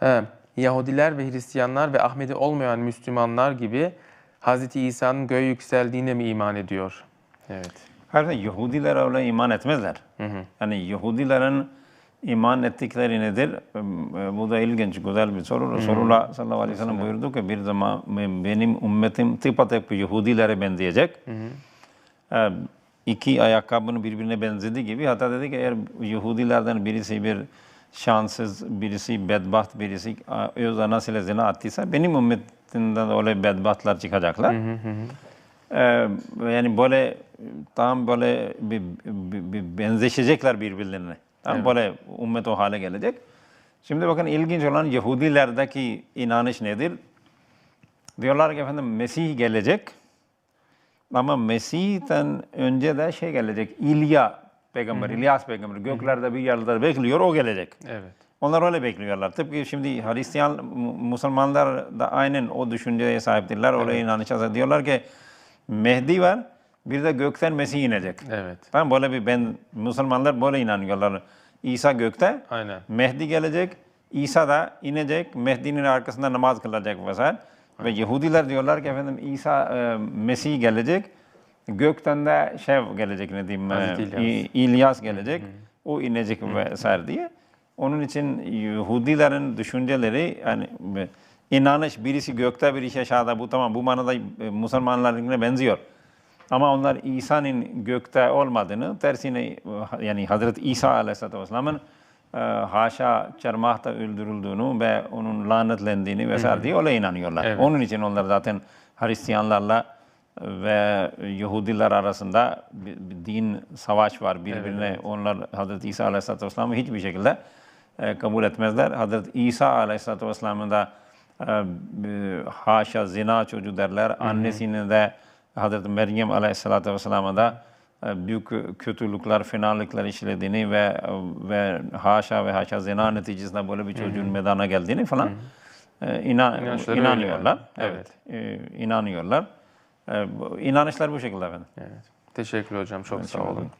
He, Yahudiler ve Hristiyanlar ve Ahmedi olmayan Müslümanlar gibi Hz. İsa'nın göğe yükseldiğine mi iman ediyor? Evet. Hayır, Yahudiler öyle iman etmezler. Yani Yahudilerin iman ettikleri nedir? E, Bu da ilginç, güzel bir soru. Resulullah sallallahu aleyhi ve sellem buyurdu ki bir zaman benim ümmetim tıpatıp Yahudilere benzeyecek. E, İki ayakkabının birbirine benzediği gibi. Hatta dedi ki eğer Yahudilerden birisi bir şanssız, birisi bedbaht, birisi öz anasıyla zina attıysa benim ümmetimden de öyle bedbahtlar çıkacaklar. Ee, yani böyle tam böyle bir, bir, bir benzeşecekler birbirlerine. Tam böyle ümmet o hale gelecek. Şimdi bakın ilginç olan Yahudilerdeki inanış nedir? Diyorlar ki efendim Mesih gelecek. Ama Mesih'ten önce de şey gelecek. İlya peygamber, İlyas peygamber göklerde bir yerlerde bekliyor o gelecek. Evet. Onlar öyle bekliyorlar. Tıpkı şimdi Hristiyan Müslümanlar da aynen o düşünceye sahiptirler. Oraya inanışa sahip. Diyorlar ki Mehdi var, bir de gökten Mesih inecek. Evet. Ben böyle bir ben Müslümanlar böyle inanıyorlar. İsa gökte, Aynen. Mehdi gelecek, İsa da inecek, Mehdi'nin arkasında namaz kılacak vesaire. Ve Yahudiler diyorlar ki efendim İsa e, Mesih gelecek, gökten de şey gelecek ne diyeyim, e, Hazreti İlyas. İlyas gelecek, o inecek vesaire diye. Onun için Yahudilerin düşünceleri yani e, inanış birisi gökte birisi aşağıda bu tamam bu manada e, Müslümanlarınkine benziyor. Ama onlar İsa'nın gökte olmadığını, tersine yani Hazreti İsa Aleyhisselatü Vesselam'ın haşa çarmıhta öldürüldüğünü ve onun lanetlendiğini vesaire diye öyle inanıyorlar. Evet. Onun için onlar zaten Hristiyanlarla ve Yahudiler arasında bir, bir din savaş var birbirine. Onlar Hazreti İsa Aleyhisselatü Vesselam'ı hiçbir şekilde e, kabul etmezler. Hazreti İsa Aleyhisselatü Vesselam'ın da e, e, haşa zina çocuğu derler. Annesinin de Hazreti Meryem Aleyhisselatü Vesselam'a da e, büyük kötülükler, fenalıklar işlediğini ve ve haşa ve haşa zina neticesinde böyle bir çocuğun meydana geldiğini falan e, inan, İnançları öyle inanıyorlar. yani. Evet. e, inanıyorlar. E, bu- inanışlar bu şekilde efendim. Evet. Teşekkür hocam. Çok sağ olun.